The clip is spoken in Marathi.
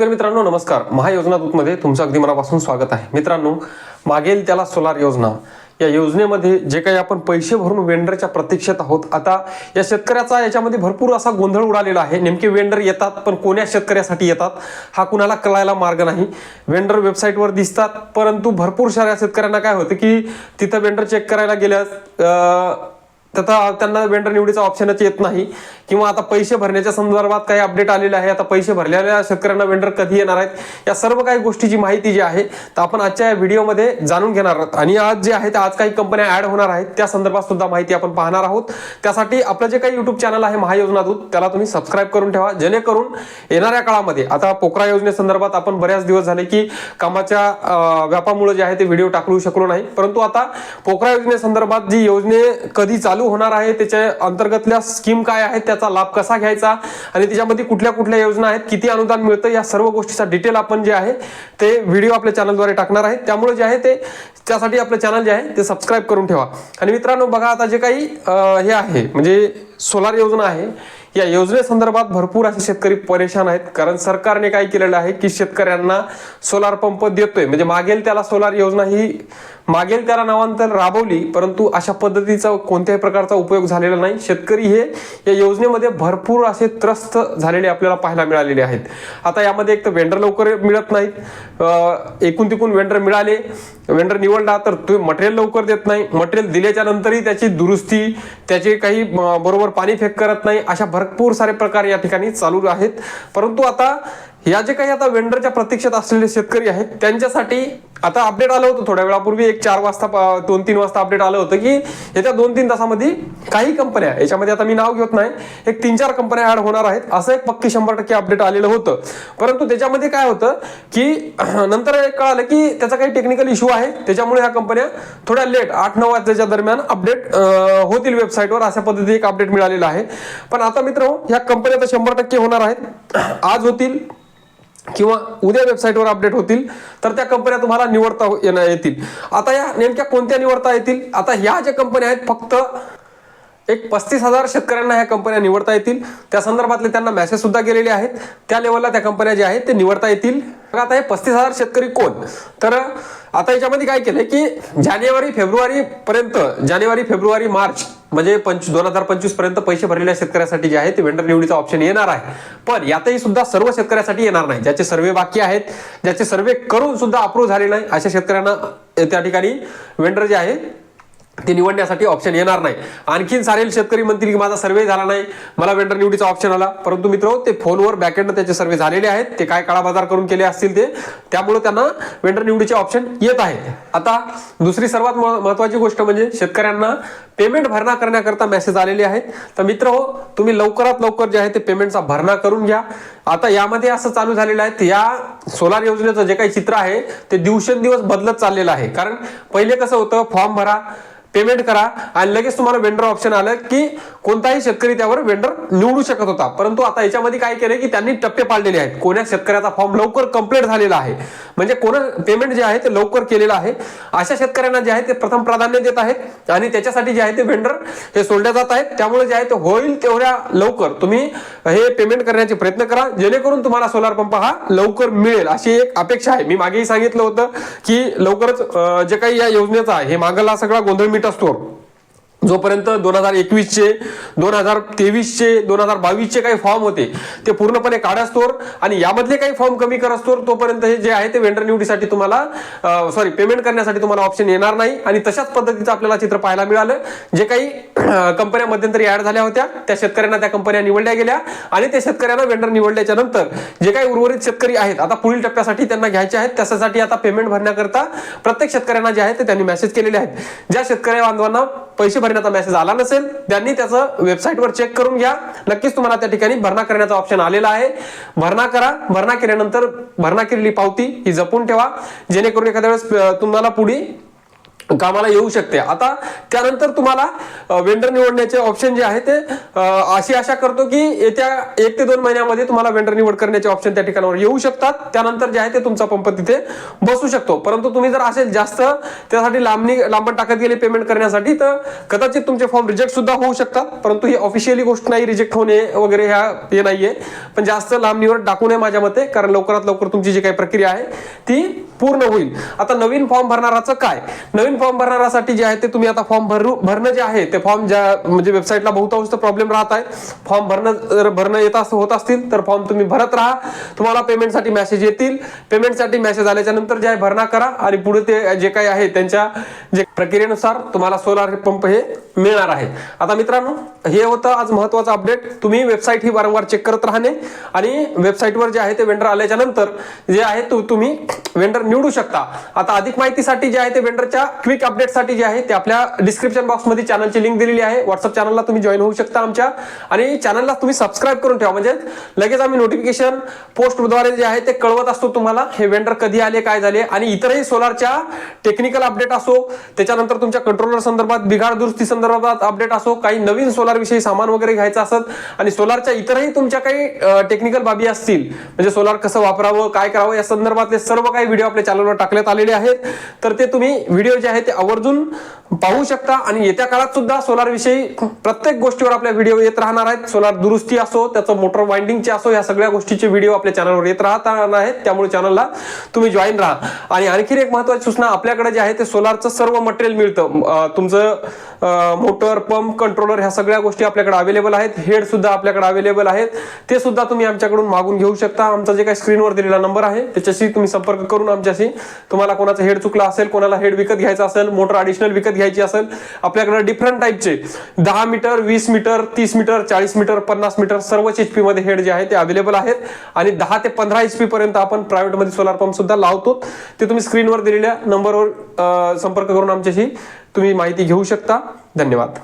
शेतकरी मित्रांनो नमस्कार. महायोजना दूतमध्ये तुमचं अगदी मनापासून स्वागत आहे. मित्रांनो मागेल त्याला सोलार योजना. या योजनेमध्ये जे काही आपण पैसे भरून वेंडरच्या प्रतीक्षेत आहोत आता या शेतकऱ्याचा याच्यामध्ये भरपूर असा गोंधळ उडालेला आहे. नेमके वेंडर येतात पण कोण्या शेतकऱ्यासाठी येतात हा कुणाला कळायला मार्ग नाही. वेंडर वेबसाईटवर दिसतात परंतु भरपूर साऱ्या शेतकऱ्यांना काय होतं की तिथं वेंडर चेक करायला गेल्यास त्याचा त्यांना वेंडर निवडीचा ऑप्शनच येत नाही. किंवा आता पैसे भरण्याच्या संदर्भात काही अपडेट आलेले आहे. आता पैसे भरलेल्या शेतकऱ्यांना वेंडर कधी येणार आहेत? या सर्व काही गोष्टीची माहिती जी आहे तर आपण आजच्या या व्हिडिओमध्ये जाणून घेणार आहोत. आणि आज जे आहे ते आज काही कंपन्या ऍड होणार आहेत. त्या संदर्भात सुद्धा माहिती आपण पाहणार आहोत. त्यासाठी आपलं जे काही युट्यूब चॅनल आहे महायोजना दूत त्याला तुम्ही सबस्क्राईब करून ठेवा. जेणेकरून येणाऱ्या काळामध्ये आता पोकरा योजनेसंदर्भात आपण बऱ्याच दिवस झाले की कामाच्या व्यापामुळे जे आहे ते व्हिडिओ टाकू शकलो नाही. परंतु आता पोकरा योजनेसंदर्भात जी योजने कधी चालू होणार आहे त्याच्या अंतर्गतल्या स्कीम काय आहेत त्याचा लाभ कसा घ्यायचा आणि त्याच्यामध्ये कुठल्या कुठल्या योजना आहेत किती अनुदान मिळतं या सर्व गोष्टीचा डिटेल आपण जे आहे ते व्हिडिओ आपल्या चॅनलद्वारे टाकणार आहे. त्यामुळे जे आहे ते त्यासाठी आपलं चॅनल जे आहे ते सबस्क्राईब करून ठेवा. आणि मित्रांनो बघा आता जे काही हे आहे म्हणजे सोलार योजना आहे या योजनेसंदर्भात भरपूर असे शेतकरी परेशान आहेत. कारण सरकारने काय केलेलं आहे की शेतकऱ्यांना सोलार पंप देतोय. म्हणजे मागेल त्याला सोलार योजना ही मागेल त्याला नावांतर राबवली परंतु अशा पद्धतीचा कोणत्याही प्रकारचा उपयोग झालेला नाही. शेतकरी हे या योजनेमध्ये भरपूर असे त्रस्त झालेले आपल्याला पाहायला मिळालेले आहेत. आता यामध्ये एक तर वेंडर लवकर मिळत नाहीत. एकूण तिकून वेंडर मिळाले. वेंडर निवडला तर तो मटेरियल लवकर देत नाही. मटेरियल दिल्याच्या नंतरही त्याची दुरुस्ती त्याचे काही बरोबर पाणी फेक करत नाही. अशा भरपूर सारे प्रकार या ठिकाणी चालू आहेत. परंतु आता या जे काही आता वेंडरच्या प्रतीक्षेत असलेले शेतकरी आहेत त्यांच्यासाठी आता अपडेट आलं होतं थोड्या वेळापूर्वी एक चार वाजता दोन तीन वाजता अपडेट आलं होतं की येत्या दोन तीन तासामध्ये काही कंपन्या याच्यामध्ये आता मी नाव घेत नाही एक तीन चार कंपन्या ऍड होणार आहेत असं एक पक्की शंभर टक्के अपडेट आलेलं होतं. परंतु त्याच्यामध्ये काय होतं की नंतर एक कळालं की त्याचा काही टेक्निकल इश्यू आहे त्याच्यामुळे ह्या कंपन्या थोड्या लेट आठ नऊ वाजताच्या दरम्यान अपडेट होतील वेबसाईटवर अशा पद्धतीने एक अपडेट मिळालेलं आहे. पण आता मित्र ह्या कंपन्या तर शंभर टक्के होणार आहेत. आज होतील किंवा उद्या वेबसाईटवर अपडेट होतील तर त्या कंपन्या तुम्हाला निवडता हो- येणार येतील. आता या नेमक्या कोणत्या निवडता येतील? आता ह्या ज्या कंपन्या आहेत फक्त एक पस्तीस हजार शेतकऱ्यांना ह्या कंपन्या निवडता येतील. त्या संदर्भातले त्यांना मेसेज सुद्धा गेलेले आहेत. त्या लेवलला त्या कंपन्या ज्या आहेत ते निवडता येतील. आता हे पस्तीस हजार शेतकरी कोण? तर आता याच्यामध्ये काय केलंय की जानेवारी फेब्रुवारी पर्यंत जानेवारी फेब्रुवारी मार्च म्हणजे पंच दोन हजार पंचवीसपर्यंत पैसे भरलेल्या शेतकऱ्यासाठी जे आहे ते वेंडर निवडीचा ऑप्शन येणार आहे. पण यातही सुद्धा सर्व शेतकऱ्यासाठी येणार नाही. ज्याचे सर्वे बाकी आहेत ज्याचे सर्वे करून सुद्धा अप्रूव्ह झाले नाही अशा शेतकऱ्यांना त्या ठिकाणी वेंडर जे आहे ते निवडण्यासाठी ऑप्शन येणार नाही. आणखीन सारे शेतकरी म्हणतील की माझा सर्वे झाला नाही मला वेंडर निवडीचा ऑप्शन आला. परंतु मित्र ते फोनवर बॅकेंड त्याचे सर्वे झालेले आहेत. ते काय काळा बाजार करून केले असतील ते त्यामुळे त्यांना वेंडर निवडीचे ऑप्शन येत आहे. आता दुसरी सर्वात महत्वाची गोष्ट म्हणजे शेतकऱ्यांना पेमेंट भरणा करण्याकरता मेसेज आलेले आहेत तर मित्र हो तुम्ही लवकरात लवकर जे आहे ते पेमेंटचा भरणा करून घ्या. आता यामध्ये असं चालू झालेलं आहे या सोलार योजनेचं जे काही चित्र आहे ते दिवसेंदिवस बदलत चाललेलं आहे. कारण पहिले कसं होतं फॉर्म भरा पेमेंट करा आणि लगेच तुम्हाला वेंडर ऑप्शन आलं की कोणताही शेतकरी त्यावर वेंडर निवडू शकत होता. परंतु आता याच्यामध्ये काय केलं की त्यांनी टप्पे पाडलेले आहेत. कोण्या शेतकऱ्याचा फॉर्म लवकर कंप्लीट झालेला आहे? म्हणजे कोण पेमेंट जे आहे ते लवकर केलेलं आहे. अशा शेतकऱ्यांना जे आहे ते प्रथम प्राधान्य देत आहेत. आणि त्याच्यासाठी जे आहे ते व्हेंडर हे सोडल्या जात आहेत. त्यामुळे जे आहे ते होईल तेवढ्या लवकर. तुम्ही हे पेमेंट करण्याचे प्रयत्न करा. जेणेकरून तुम्हाला सोलार पंप हा लवकर मिळेल. अशी एक अपेक्षा आहे. मी मागेही सांगितलं होतं की लवकरच जे काही या योजनेचा आहे हे मागला सगळा गोंधळ मिट असतो. जोपर्यंत दोन हजार एकवीसचे दोन हजार तेवीसचे दोन हजार बावीसचे काही फॉर्म होते ते पूर्णपणे काढास्तोर आणि यामधले काही फॉर्म कमी करस्तोर तोपर्यंत हे जे आहे ते वेंडर निवडीसाठी तुम्हाला सॉरी पेमेंट करण्यासाठी तुम्हाला ऑप्शन येणार नाही. आणि तशाच पद्धतीचं आपल्याला चित्र पाहायला मिळालं. जे काही कंपन्या मध्यंतरी ऍड झाल्या होत्या त्या शेतकऱ्यांना त्या कंपन्या निवडल्या गेल्या. आणि त्या शेतकऱ्यांना वेंडर निवडल्याच्या नंतर जे काही उर्वरित शेतकरी आहेत आता पुढील टप्प्यासाठी त्यांना घ्यायचे आहेत त्यासाठी आता पेमेंट भरण्याकरता प्रत्येक शेतकऱ्यांना जे आहे ते त्यांनी मेसेज केलेले आहेत. ज्या शेतकरी बांधवांना पैसे भरण्याचा मेसेज आला नसेल त्यांनी त्याचं वेबसाईटवर चेक करून घ्या. नक्कीच तुम्हाला त्या ठिकाणी भरणा करण्याचा ऑप्शन आलेला आहे. भरणा करा. भरणा केल्यानंतर भरणा केलेली पावती ही जपून ठेवा. जेणेकरून एखाद्या वेळेस तुम्हाला पुढे कामाला येऊ शकते. आता त्यानंतर तुम्हाला वेंडर निवडण्याचे ऑप्शन जे आहे ते अशी आशा करतो की येत्या एक ते दोन महिन्यामध्ये तुम्हाला वेंडर निवड करण्याचे ऑप्शन त्या ठिकाणावर येऊ शकतात. त्यानंतर जे आहे ते तुमचा पंप तिथे बसू शकतो. परंतु तुम्ही जर असेल जास्त त्यासाठी लांबणी लांबण टाकत गेले पेमेंट करण्यासाठी तर कदाचित तुमचे फॉर्म रिजेक्ट सुद्धा होऊ शकतात. परंतु ही ऑफिशियली गोष्ट नाही रिजेक्ट होणे वगैरे ह्या हे नाहीये. पण जास्त लांबणीवर टाकू नये माझ्या मते कारण लवकरात लवकर तुमची जी काही प्रक्रिया आहे ती पूर्ण होईल. आता नवीन फॉर्म भरणाराचं काय? नवीन फॉर्म भरण्यासाठी जे आहे ते तुम्ही आता फॉर्म भरू भरणं जे आहे ते फॉर्म ज्या म्हणजे वेबसाईटला बहुतांश प्रॉब्लेम राहत आहे. फॉर्म भरणं जर भरणं येत असं होत असतील तर फॉर्म तुम्ही भरत राहा. तुम्हाला पेमेंटसाठी मेसेज येतील. पेमेंटसाठी मेसेज आल्याच्यानंतर जे आहे भरणा करा. आणि पुढे ते जे काही आहे त्यांच्या जे प्रक्रियेनुसार तुम्हाला सोलार पंप हे मिळणार आहे. आता मित्रांनो हे होतं आज महत्वाचं अपडेट तुम्ही वेबसाईट ही वारंवार चेक करत राहणे. आणि वेबसाईटवर जे आहे ते वेंडर आल्याच्यानंतर जे आहे तो तुम्ही वेंडर निवडू शकता. आता अधिक माहितीसाठी जे आहे ते वेंडरच्या क्विक अपडेटसाठी जे आहे ते आपल्या डिस्क्रिप्शन बॉक्समध्ये चॅनलची लिंक दिलेली आहे. व्हॉट्सअप चॅनलला तुम्ही जॉईन होऊ शकता आमच्या. आणि चॅनलला तुम्ही सबस्क्राईब करून ठेवा. म्हणजे लगेच आम्ही नोटिफिकेशन पोस्टद्वारे जे आहे ते कळवत असतो तुम्हाला. हे वेंडर कधी आले काय झाले आणि इतरही सोलारच्या टेक्निकल अपडेट असो त्याच्यानंतर तुमच्या कंट्रोलर संदर्भात बिघाड दुरुस्ती संदर्भात अपडेट असो काही नवीन सोलार विषयी सामान वगैरे घ्यायचं असत आणि सोलारच्या इतरही तुमच्या काही टेक्निकल बाबी असतील म्हणजे सोलार कसं वापरावं काय करावं या संदर्भातले सर्व काही व्हिडिओ आपल्या चॅनलवर टाकण्यात आलेले आहेत. तर ते तुम्ही व्हिडिओ जे आहे ते आवर्जून पाहू शकता. आणि येत्या काळात सुद्धा सोलार विषयी प्रत्येक गोष्टीवर आपल्या व्हिडिओ येत राहणार आहेत. सोलार दुरुस्ती असो त्याचं मोटर वाइंडिंगचे असो या सगळ्या गोष्टीचे व्हिडिओ आपल्या चॅनलवर येत राहणार आहेत. त्यामुळे चॅनलला तुम्ही जॉईन राहा. आणि आणखीन एक महत्वाची सूचना आपल्याकडे जे आहे ते सोलारचं सर्व मटेरियल मिळतं. तुमचं मोटर पंप कंट्रोलर ह्या सगळ्या गोष्टी आपल्याकडे अवेलेबल आहेत. हेड सुद्धा आपल्याकडे अवेलेबल आहेत. ते सुद्धा तुम्ही आमच्याकडून मागून घेऊ शकता. आमचा जे काही स्क्रीनवर दिलेला नंबर आहे त्याच्याशी तुम्ही संपर्क करून आमच्याशी तुम्हाला कोणाचा हेड चुकला असेल कोणाला हेड विकत घ्या घ्यायचा असेल मोटर ॲडिशनल विकत घ्यायची असेल आपल्याकडे डिफरंट टाईपचे दहा मीटर वीस मीटर तीस मीटर चाळीस मीटर पन्नास मीटर सर्वच एच पी मध्ये हेड जे आहे ते अवेलेबल आहेत. आणि दहा ते पंधरा एच पर्यंत आपण प्रायव्हेटमध्ये सोलार पंप सुद्धा लावतो. ते तुम्ही स्क्रीनवर दिलेल्या नंबरवर संपर्क करून आमच्याशी तुम्ही माहिती घेऊ शकता. धन्यवाद.